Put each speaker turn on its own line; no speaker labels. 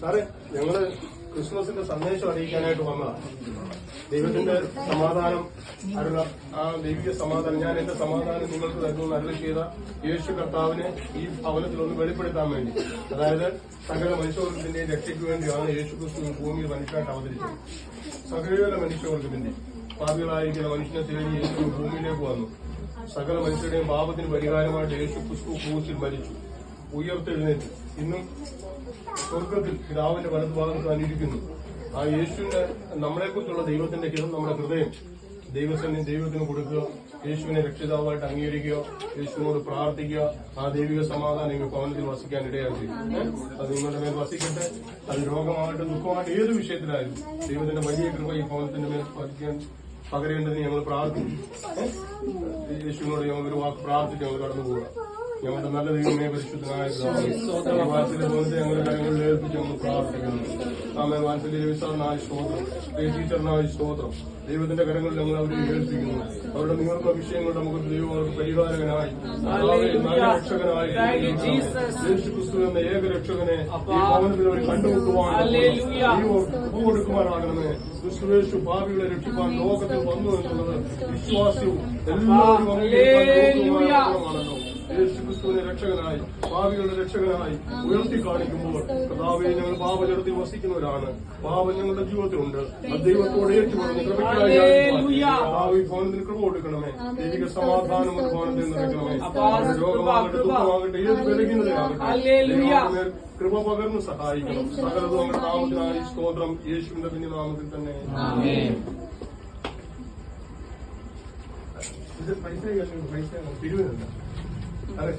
സാറേ ഞങ്ങൾ ക്രിസ്മസിന്റെ സന്ദേശം അറിയിക്കാനായിട്ട് വന്നതാണ്. ദൈവത്തിന്റെ സമാധാനം അരുള ആ ദൈവിക സമാധാനം ഞാൻ എന്റെ സമാധാനം നിങ്ങൾക്ക് തരുന്നു അരുളി ചെയ്ത യേശു കർത്താവിനെ ഈ ഭവനത്തിൽ ഒന്ന് വെളിപ്പെടുത്താൻ വേണ്ടി. അതായത് സകല മനുഷ്യവർഗത്തിന്റെയും രക്ഷയ്ക്ക് വേണ്ടിയാണ് യേശു ക്രിസ്തു ഭൂമിയിൽ മനുഷ്യനായിട്ട് അവതരിച്ചത്. സകലയോല മനുഷ്യവർഗത്തിന്റെ പാപികളായിരിക്കുന്ന മനുഷ്യനെ തേടി യേശു ഭൂമിയിലേക്ക് വന്നു. സകല മനുഷ്യരുടെയും പാപത്തിന് പരിഹാരമായിട്ട് യേശു ക്രിസ്തു ക്രൂസിൽ മരിച്ചു. ഉയർത്തെഴുന്നേറ്റ്. ഇന്നും സ്വർഗത്തിൽ പിതാവിന്റെ വലതുഭാഗത്ത് അനുകരിക്കുന്നു ആ യേശുവിന്റെ നമ്മളെക്കുറിച്ചുള്ള ദൈവത്തിന്റെ ഹിതം നമ്മുടെ ഹൃദയം. ദൈവസന്നി ദൈവത്തിന് കൊടുക്കുക. യേശുവിനെ രക്ഷിതാവായിട്ട് അംഗീകരിക്കുക. യേശുവിനോട് പ്രാർത്ഥിക്കുക. ആ ദൈവിക സമാധാനം നിങ്ങൾ ഭവനത്തിൽ വസിക്കാൻ ഇടയാക്കി അത് നിങ്ങളുടെ മേൽ വസിക്കട്ടെ. അത് രോഗമായിട്ടും ദുഃഖമായിട്ടും ഏത് വിഷയത്തിലായാലും ദൈവത്തിന്റെ വലിയ കൃപ ഈ ഭവനത്തിന്റെ മേൽ വസിക്കാൻ പകരേണ്ടതിന് ഞങ്ങൾ പ്രാർത്ഥിക്കും? യേശുവിനോട് ഞങ്ങൾ ഒരു വാക്ക് പ്രാർത്ഥിച്ച് ഞങ്ങൾ കടന്നു പോവുക ഞങ്ങളുടെ നല്ല ദൈവമേ പരിശുദ്ധനായ വാത്സല്യ ബോധത്തെ ഞങ്ങളുടെ കാര്യങ്ങളിൽ ഏൽപ്പിച്ച് പ്രാർത്ഥിക്കുന്നു. ആമേ വാത്സല്യ രവിസാറിനായ സ്തോത്രം ടീച്ചറിനായ സ്തോത്രം ദൈവത്തിന്റെ കരങ്ങളിൽ ഞങ്ങൾ അവരെ ഏൽപ്പിക്കുന്നു. അവരുടെ നിങ്ങളുടെ വിഷയങ്ങളുടെ നമുക്ക് ദൈവം അവർക്ക് പരിഹാരകനായി. രക്ഷകനായി എന്ന ഏക രക്ഷകനെ ഭവനത്തിൽ അവർ കണ്ടുമുട്ടുവാൻ കൊടുക്കുവാനാകണമേ. ക്രിസ്തുവേശു ഭാവികളെ രക്ഷിപ്പാൻ ലോകത്തിൽ വന്നു എന്നുള്ളത് വിശ്വാസവും എല്ലാവരും അംഗീകരിക്കുവാനാണല്ലോ യേശു ക്രിസ്തുവിനെ രക്ഷകനായി ഭാവികളുടെ രക്ഷകനായി ഉയർത്തി കാണിക്കുമ്പോൾ കർത്താവെ ഞങ്ങൾ പാപജടത്തിൽ വസിക്കുന്നവരാണ്. പാപം ഞങ്ങളുടെ ജീവിതത്തിലുണ്ട്. അത് ദൈവത്തോട് ഏറ്റുപറഞ്ഞ് കൃപയ്ക്കായി കർത്താവ് ഈ ഭവനത്തിന് കൃപ കൊടുക്കണമേ. ദൈവിക സമാധാനം ഒരു ഭവനത്തിൽ നിറയ്ക്കണമേ രോഗമാകട്ടെ ദുഃഖമാകട്ടെ ഏത് വിലകുന്നതാകട്ടെ ദൈവമേ, കൃപ പകർന്ന് സഹായിക്കണം. സകലതും നമ്മുടെ നാമത്തിനായി സ്തോത്രം. യേശുവിന്റെ പിന്നെ നാമത്തിൽ തന്നെ ഇത് പൈസ പൈസ തിരുവനല്ല അതെ